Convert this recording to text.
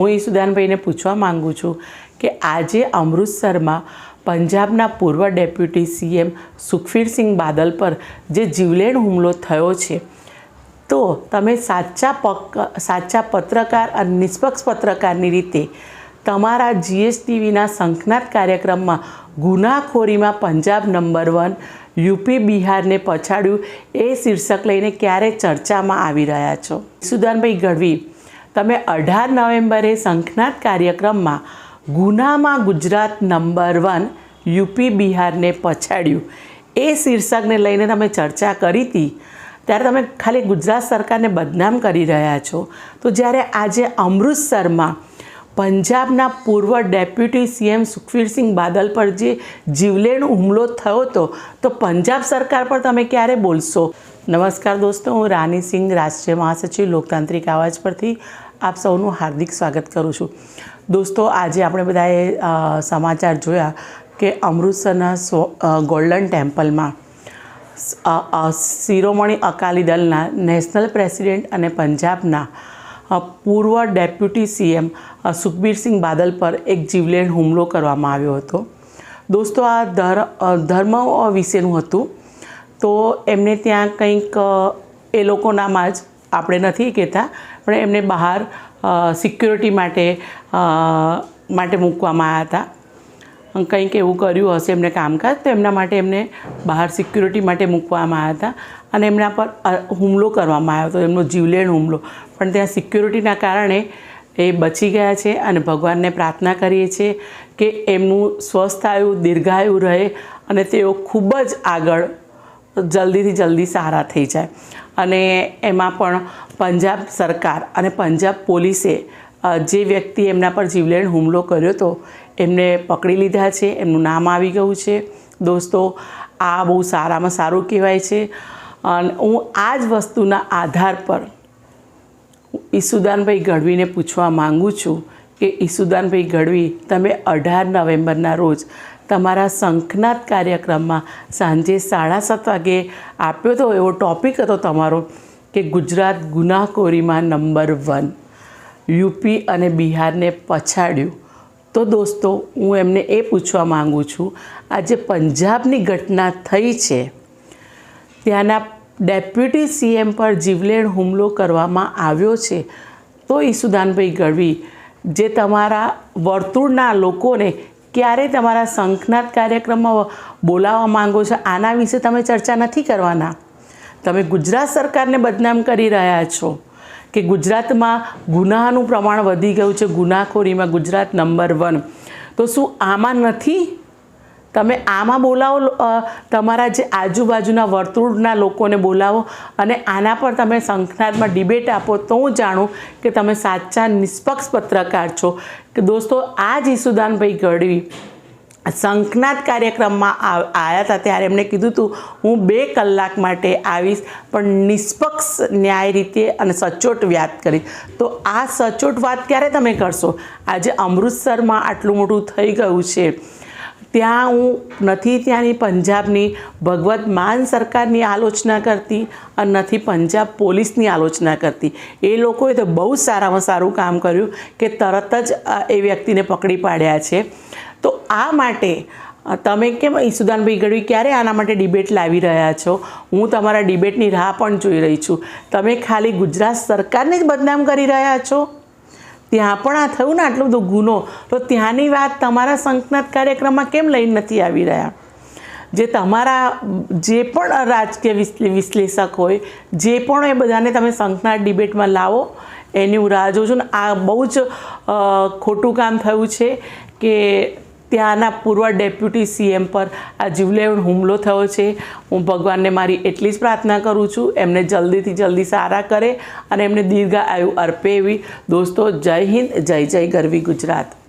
હું ઈસુદાનભાઈને પૂછવા માગું છું કે આજે અમૃતસરમાં પંજાબના પૂર્વ ડેપ્યુટી સીએમ સુખવીરસિંહ બાદલ પર જે જીવલેણ હુમલો થયો છે, તો તમે સાચા પક, સાચા પત્રકાર અને નિષ્પક્ષ પત્રકારની રીતે તમારા જીએસટીવીના શંખનાદ કાર્યક્રમમાં ગુનાખોરીમાં પંજાબ નંબર વન, યુપી, બિહારને પછાડ્યું એ શીર્ષક લઈને ક્યારે ચર્ચામાં આવી રહ્યા છો? સુદાનભાઈ ગઢવી તમે અઢાર નવેમ્બરે શંખનાદ કાર્યક્રમમાં ગુનામાં ગુજરાત નંબર વન, યુપી, બિહારને પછાડ્યું. એ શીર્ષકને લઈને તમે ચર્ચા કરી હતી. ત્યારે તમે ખાલી ગુજરાત સરકારને બદનામ કરી રહ્યા છો. તો જ્યારે આજે અમૃતસરમાં પંજાબના પૂર્વ ડેપ્યુટી સીએમ સુખવીરસિંહ બાદલ પર જે જીવલેણ હુમલો થયો હતો, તો પંજાબ સરકાર પર તમે ક્યારે બોલશો? નમસ્કાર દોસ્તો, હું રાની સિંહ, રાષ્ટ્રીય મહાસચિવ, લોકતાંત્રિક આવાજ પરથી આપ સૌનું હાર્દિક સ્વાગત કરું છું. દોસ્તો, આજે આપણે બધાએ સમાચાર જોયા કે અમૃતસરના ગોલ્ડન ટેમ્પલમાં શિરોમણી અકાલી દળના નેશનલ પ્રેસિડેન્ટ અને પંજાબના પૂર્વ ડેપ્યુટી સીએમ સુખબીરસિંહ બાદલ પર એક જીવલેણ હુમલો કરવામાં આવ્યો હતો. દોસ્તો, આ ધર ધર્મ વિશેનું હતું. તો એમને ત્યાં કંઈક એ લોકોનામાં જ આપણે નથી કહેતા, પણ એમને બહાર સિક્યુરિટી માટે માટે મૂકવામાં આવ્યા હતા. કંઈક એવું કર્યું હશે, એમને કામકાજ, તો એમના માટે એમને બહાર સિક્યુરિટી માટે મૂકવામાં આવ્યા હતા. અને એમના પર હુમલો કરવામાં આવ્યો હતો, એમનો જીવલેણ હુમલો. પણ ત્યાં સિક્યુરિટીના કારણે એ બચી ગયા છે અને ભગવાનને પ્રાર્થના કરીએ છીએ કે એમનું સ્વસ્થ આયુ, દીર્ઘાયુ રહે અને તેઓ ખૂબ જ આગળ, જલ્દીથી જલ્દી સારા થઈ જાય. અને એમાં પણ પંજાબ સરકાર અને પંજાબ પોલીસે જે વ્યક્તિ એમના પર જીવલેણ હુમલો કર્યો હતો એમને પકડી લીધા છે, એમનું નામ આવી ગયું છે. દોસ્તો, આ બહુ સારામાં સારું કહેવાય છે. અને હું આ જ વસ્તુના આધાર પર ઈસુદાનભાઈ ગઢવીને પૂછવા માંગુ છું કે, ઈસુદાનભાઈ ગઢવી, તમે અઢાર નવેમ્બરના રોજ તમારા શંખનાદ કાર્યક્રમમાં સાંજે સાડા સાત વાગે આપ્યો હતો એવો ટૉપિક હતો તમારો કે ગુજરાત ગુનાખોરીમાં નંબર વન યુપી અને બિહારને પછાડ્યું. તો દોસ્તો, હું એમને એ પૂછવા માગું છું, આજે પંજાબની ઘટના થઈ છે. ત્યાંના ડેપ્યુટી સીએમ પર જીવલેણ હુમલો કરવામાં આવ્યો છે. તો ઈસુદાનભાઈ ગઢવી, જે તમારા વર્તુળના લોકોને ક્યારે તમારા શંખનાદ કાર્યક્રમમાં બોલાવવા માંગો છો, આના વિશે તમે ચર્ચા નથી કરવાના? તમે ગુજરાત સરકારને બદનામ કરી રહ્યા છો. કે ગુજરાતમાં ગુનાનું પ્રમાણ વધી ગયું છે, ગુનાખોરીમાં ગુજરાત નંબર વન તો શું આમાં નથી? તમે આમાં બોલાવો તમારા જે આજુબાજુના વર્તુળના લોકોને બોલાવો અને આના પર તમે સંખનાદમાં ડિબેટ આપો તો હું જાણું કે તમે સાચા નિષ્પક્ષ પત્રકાર છો. કે દોસ્તો, આ જ ઈસુદાનભાઈ ગઢવી શંખનાદ કાર્યક્રમમાં આવ્યા હતા ત્યારે એમણે કીધું હતું હું બે કલાક માટે આવીશ, પણ નિષ્પક્ષ ન્યાય રીતે અને સચોટ વાત કરીશ. તો આ સચોટ વાત ક્યારે તમે કરશો? આજે અમૃતસરમાં આટલું મોટું થઈ ગયું છે. ત્યાં હું નથી ત્યાંની પંજાબની, ભગવત માન સરકારની આલોચના કરતી અને નથી પંજાબ પોલીસની આલોચના કરતી. એ લોકોએ તો બહુ સારામાં સારું કામ કર્યું કે તરત જ એ વ્યક્તિને પકડી પાડ્યા છે. તો આ માટે તમે કેમ ઈસુદાનભાઈ ગઢવી ક્યારે આના માટે ડિબેટ લાવી રહ્યા છો? હું તમારા ડિબેટની રાહ પણ જોઈ રહી છું. તમે ખાલી ગુજરાત સરકારને જ બદનામ કરી રહ્યા છો? ત્યાં પણ આ થયું ને આટલો બધો ગુનો. તો ત્યાંની વાત તમારા શંખનાદ કાર્યક્રમમાં કેમ લઈને નથી આવી રહ્યા? જે તમારા, જે પણ રાજકીય વિશ્લે- વિશ્લેષક હોય, જે પણ એ બધાને તમે શંખનાદ ડિબેટમાં લાવો, એની હું રાહ જોઉં છું ને આ બહુ જ ખોટું કામ થયું છે કે ત્યાંના પૂર્વ ડેપ્યુટી સીએમ પર આ જીવલેણ હુમલો થયો છે. હું ભગવાનને મારી એટલી જ પ્રાર્થના કરું છું. એમને જલ્દીથી જલ્દી સારા કરે અને એમને દીર્ઘ આયુ અર્પે એવી. દોસ્તો, જય હિન્દ, જય જય ગરવી ગુજરાત.